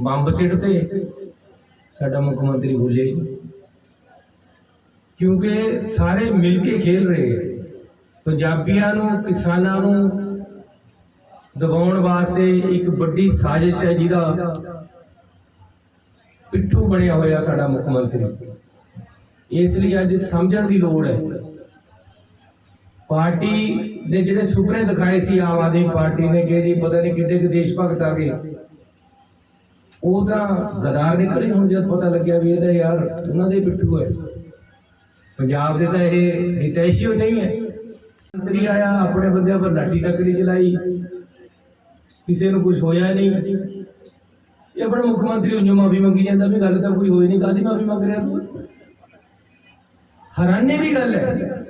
Bomb ਸਿੱਟ ਤੇ ਸਾਡਾ ਮੁੱਖ ਮੰਤਰੀ ਬੋਲਿਆ ਹੀ ਕਿਉਂਕਿ ਸਾਰੇ ਮਿਲ ਕੇ ਖੇਲ ਰਹੇ ਪੰਜਾਬੀਆਂ ਨੂੰ, ਕਿਸਾਨਾਂ ਨੂੰ ਦਬਾਉਣ ਵਾਸਤੇ ਇੱਕ ਵੱਡੀ ਸਾਜ਼ਿਸ਼ ਹੈ ਜਿਹਦਾ ਪਿੱਠੂ ਬਣਿਆ ਹੋਇਆ ਸਾਡਾ ਮੁੱਖ ਮੰਤਰੀ। ਇਸ ਲਈ ਅੱਜ ਸਮਝਣ ਦੀ ਲੋੜ ਹੈ। ਪਾਰਟੀ ਨੇ ਜਿਹੜੇ ਸੁਪਨੇ ਦਿਖਾਏ ਸੀ ਆਮ ਆਦਮੀ ਪਾਰਟੀ ਨੇ ਕਿ ਜੀ ਪਤਾ ਨਹੀਂ ਕਿੱਡੇ ਕਿ ਦੇਸ਼ ਭਗਤ ਆ ਗਏ। ਉਹ ਤਾਂ ਗਦਾਰ ਨਿਕਲੇ ਹੁਣ ਜਦ ਪਤਾ ਲੱਗਿਆ ਵੀ ਇਹ ਤਾਂ ਯਾਰ ਉਹਨਾਂ ਦੇ ਪਿੱਠੂ ਹੈ। ਪੰਜਾਬ ਦੇ ਤਾਂ ਇਹ ਹਿਤੈਸ਼ੀ ਨਹੀਂ ਹੈ। ਮੰਤਰੀ ਆਇਆ, ਆਪਣੇ ਬੰਦਿਆਂ ਪਰ ਲਾਠੀ ਟੱਕਰੀ ਚਲਾਈ। ਕਿਸੇ ਨੂੰ ਕੁਝ ਹੋਇਆ ਨਹੀਂ। ਇਹ ਆਪਣੇ ਮੁੱਖ ਮੰਤਰੀ ਉਹਨੂੰ ਮਾਫੀ ਮੰਗੀ ਜਾਂਦਾ ਵੀ ਗੱਲ ਤਾਂ ਕੋਈ ਹੋਈ ਨਹੀਂ ਕਾਦੀ ਮਾਫੀ ਮੰਗ ਰਿਹਾ ਤੂੰ? ਹੈਰਾਨੀ ਦੀ ਗੱਲ ਹੈ।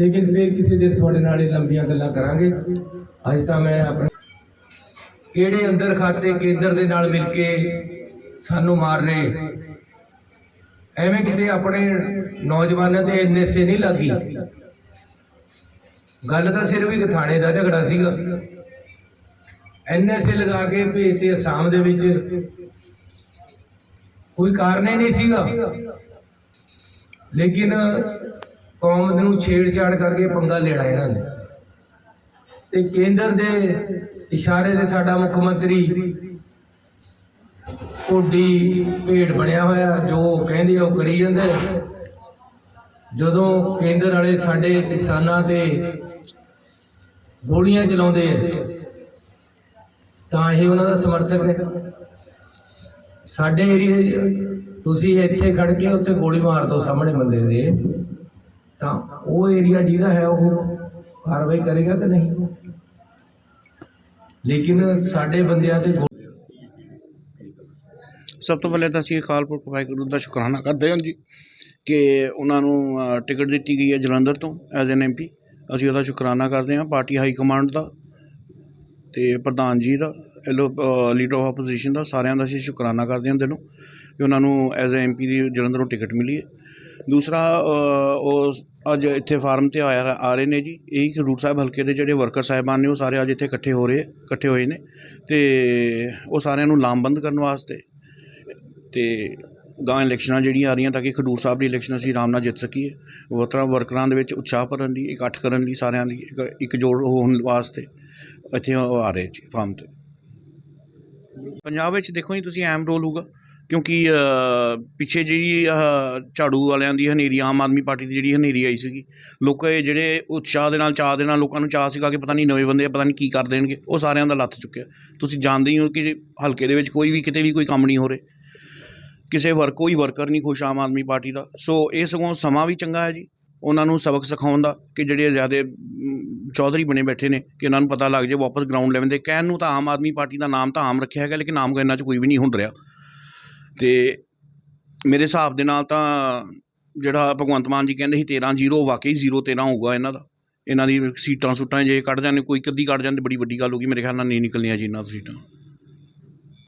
ਲੇਕਿਨ ਫਿਰ ਕਿਸੇ ਦਿਨ ਤੁਹਾਡੇ ਨਾਲ ਇਹ ਲੰਬੀਆਂ ਗੱਲਾਂ ਕਰਾਂਗੇ। ਅੱਜ ਤਾਂ ਮੈਂ ਆਪਣੇ ਕਿਹੜੇ ਅੰਦਰ ਖਾਤੇ ਕੇਂਦਰ ਦੇ ਨਾਲ ਮਿਲ ਕੇ ਸਾਨੂੰ ਮਾਰ ਰਹੇ ਐਵੇਂ ਕਿਤੇ ਆਪਣੇ ਨੌਜਵਾਨਾਂ ਦੇ ਐਨਐਸਏ ਨਹੀਂ ਲੱਗੀ। ਗੱਲ ਤਾਂ ਸਿਰਫ ਇੱਕ ਥਾਣੇ ਦਾ ਝਗੜਾ ਸੀਗਾ। ਐਨਐਸਏ ਲਗਾ ਕੇ ਭੇਜਤੇ ਅਸਾਮ ਦੇ ਵਿੱਚ। ਕੋਈ ਕਾਰਨ ਹੀ ਨਹੀਂ ਸੀਗਾ। ਲੇਕਿਨ ਕੌਮ ਨੂੰ ਛੇੜਛਾੜ ਕਰਕੇ ਪੰਗਾ ਲੈਣਾ ਇਹਨਾਂ ਨੇ। ਤੇ ਕੇਂਦਰ ਦੇ ਇਸ਼ਾਰੇ ਦੇ ਸਾਡਾ ਮੁੱਖ ਮੰਤਰੀ ਕੋਡੀ ਭੇਡ ਬਣਿਆ ਹੋਇਆ, ਜੋ ਕਹਿੰਦੇ ਆ, ਉਹ ਕਰੀ ਜਾਂਦੇ ਜਦੋਂ ਕੇਂਦਰ ਵਾਲੇ ਸਾਡੇ ਕਿਸਾਨਾਂ ਤੇ ਗੋਲੀਆਂ ਚਲਾਉਂਦੇ ਆ, ਤਾਂ ਇਹ ਉਹਨਾਂ ਦਾ ਸਮਰਥਕ ਹੈ। ਸਾਡੇ ਏਰੀਏ ਤੁਸੀਂ ਇੱਥੇ ਖੜ ਕੇ ਉੱਥੇ ਗੋਲੀ ਮਾਰ ਦੋ ਸਾਹਮਣੇ ਬੰਦੇ ਦੇ, ਤਾਂ ਉਹ ਏਰੀਆ ਜਿਹਦਾ ਹੈ, ਉਹ ਕਾਰਵਾਈ ਕਰੇਗਾ ਕਿ ਨਹੀਂ? ਲੇਕਿਨ ਸਾਡੇ ਬੰਦਿਆਂ ਤੇ ਗੋ- ਸਭ ਤੋਂ ਪਹਿਲੇ ਤਾਂ ਅਸੀਂ ਅਕਾਲਪੁਰ ਵਾਹਿਗੁਰੂ ਦਾ ਸ਼ੁਕਰਾਨਾ ਕਰਦੇ ਹਾਂ ਜੀ ਕਿ ਉਹਨਾਂ ਨੂੰ ਟਿਕਟ ਦਿੱਤੀ ਗਈ ਹੈ ਜਲੰਧਰ ਤੋਂ ਐਜ਼ ਐਨ ਐਮਪੀ ਅਸੀਂ ਉਹਦਾ ਸ਼ੁਕਰਾਨਾ ਕਰਦੇ ਹਾਂ, ਪਾਰਟੀ ਹਾਈ ਕਮਾਂਡ ਦਾ ਤੇ ਪ੍ਰਧਾਨ ਜੀ ਦਾ, ਐਲੋ ਲੀਡਰ ਆਫ ਆਪੋਜੀਸ਼ਨ ਦਾ, ਸਾਰਿਆਂ ਦਾ ਅਸੀਂ ਸ਼ੁਕਰਾਨਾ ਕਰਦੇ ਹਾਂ ਦਿਲੋਂ ਕਿ ਉਹਨਾਂ ਨੂੰ ਐਜ਼ ਐ ਐਮਪੀ ਦੀ ਜਲੰਧਰੋਂ ਟਿਕਟ ਮਿਲੀ ਹੈ। ਦੂਸਰਾ ਉਹ ਅੱਜ ਇੱਥੇ ਫਾਰਮ ਤੇ ਆਇਆ, ਆ ਰਹੇ ਨੇ ਜੀ। ਇਹੀ ਖਡੂਰ ਸਾਹਿਬ ਹਲਕੇ ਦੇ ਜਿਹੜੇ ਵਰਕਰ ਸਾਹਿਬਾਨ ਨੇ, ਉਹ ਸਾਰੇ ਅੱਜ ਇੱਥੇ ਇਕੱਠੇ ਹੋ ਰਹੇ, ਇਕੱਠੇ ਹੋਏ ਨੇ। ਅਤੇ ਉਹ ਸਾਰਿਆਂ ਨੂੰ ਲਾਮਬੰਦ ਕਰਨ ਵਾਸਤੇ ਅਤੇ ਗਾਂ ਇਲੈਕਸ਼ਨਾਂ ਜਿਹੜੀਆਂ ਆ ਰਹੀਆਂ, ਤਾਂ ਕਿ ਖਡੂਰ ਸਾਹਿਬ ਦੀ ਇਲੈਕਸ਼ਨ ਅਸੀਂ ਆਰਾਮ ਨਾਲ ਜਿੱਤ ਸਕੀਏ। ਵਰਕਰਾਂ ਵਰਕਰਾਂ ਦੇ ਵਿੱਚ ਉਤਸ਼ਾਹ ਭਰਨ ਲਈ ਇਕੱਠ ਕਰਨ ਲਈ ਸਾਰਿਆਂ ਦੀ, ਇੱਕ ਇਕਜੋੜ ਹੋਣ ਵਾਸਤੇ ਇੱਥੇ ਉਹ ਆ ਰਹੇ ਜੀ, ਫਾਰਮ ਤੇ। ਪੰਜਾਬ ਵਿੱਚ ਦੇਖੋ ਜੀ, ਤੁਸੀਂ ਅਹਿਮ ਰੋਲ ਹੋਊਗਾ। ਕਿਉਂਕਿ ਪਿੱਛੇ ਜਿਹੜੀ ਆਹ ਝਾੜੂ ਵਾਲਿਆਂ ਦੀ ਹਨੇਰੀ ਆਮ ਆਦਮੀ ਪਾਰਟੀ ਦੀ ਜਿਹੜੀ ਹਨੇਰੀ ਆਈ ਸੀਗੀ ਲੋਕ ਜਿਹੜੇ ਉਤਸ਼ਾਹ ਦੇ ਨਾਲ ਚਾਹ ਦੇ ਨਾਲ ਲੋਕਾਂ ਨੂੰ ਚਾਹ ਸੀਗਾ ਕਿ ਪਤਾ ਨਹੀਂ ਨਵੇਂ ਬੰਦੇ ਆ, ਪਤਾ ਨਹੀਂ ਕੀ ਕਰ ਦੇਣਗੇ ਉਹ ਸਾਰਿਆਂ ਦਾ ਲੱਥ ਚੁੱਕਿਆ। ਤੁਸੀਂ ਜਾਣਦੇ ਹੀ ਹੋ ਕਿ ਹਲਕੇ ਦੇ ਵਿੱਚ ਕੋਈ ਵੀ ਕਿਤੇ ਵੀ ਕੋਈ ਕੰਮ ਨਹੀਂ ਹੋ ਰਿਹਾ। ਕਿਸੇ ਵਰਕ ਕੋਈ ਵਰਕਰ ਨਹੀਂ ਖੁਸ਼ ਆਮ ਆਦਮੀ ਪਾਰਟੀ ਦਾ। ਸੋ ਇਹ ਸਗੋਂ ਸਮਾਂ ਵੀ ਚੰਗਾ ਹੈ ਜੀ ਉਹਨਾਂ ਨੂੰ ਸਬਕ ਸਿਖਾਉਣ ਦਾ ਕਿ ਜਿਹੜੇ ਜ਼ਿਆਦਾ ਚੌਧਰੀ ਬਣੇ ਬੈਠੇ ਨੇ ਕਿ ਇਹਨਾਂ ਨੂੰ ਪਤਾ ਲੱਗ ਜਾਏ ਵਾਪਸ ਗਰਾਊਂਡ ਲੈਵਲ ਦੇ। ਕਹਿਣ ਨੂੰ ਤਾਂ ਆਮ ਆਦਮੀ ਪਾਰਟੀ ਦਾ ਨਾਮ ਤਾਂ ਆਮ ਰੱਖਿਆ ਹੈਗਾ ਲੇਕਿਨ ਆਮ ਇਹਨਾਂ 'ਚ ਕੋਈ ਵੀ ਨਹੀਂ ਹੁੰਦ ਰਿਹਾ। ਤੇ ਮੇਰੇ ਹਿਸਾਬ ਦੇ ਨਾਲ ਤਾਂ ਜਿਹੜਾ ਭਗਵੰਤ ਮਾਨ ਜੀ ਕਹਿੰਦੇ ਸੀ 13 ਜ਼ੀਰੋ, ਵਾਕਈ ਜ਼ੀਰੋ 13 ਹੋਊਗਾ ਇਹਨਾਂ ਦਾ। ਇਹਨਾਂ ਦੀ ਸੀਟਾਂ ਸੁੱਟਾਂ ਜੇ ਕੱਢ ਜਾਂਦੇ, ਕੋਈ ਇੱਕ ਅੱਧੀ ਕੱਢ ਜਾਂਦੇ, ਬੜੀ ਵੱਡੀ ਗੱਲ ਹੋ ਗਈ ਮੇਰੇ ਖਿਆਲ ਨਾਲ, ਨਹੀਂ ਨਿਕਲਣੀਆਂ ਜੀ ਇਹਨਾਂ ਤੋਂ ਸੀਟਾਂ।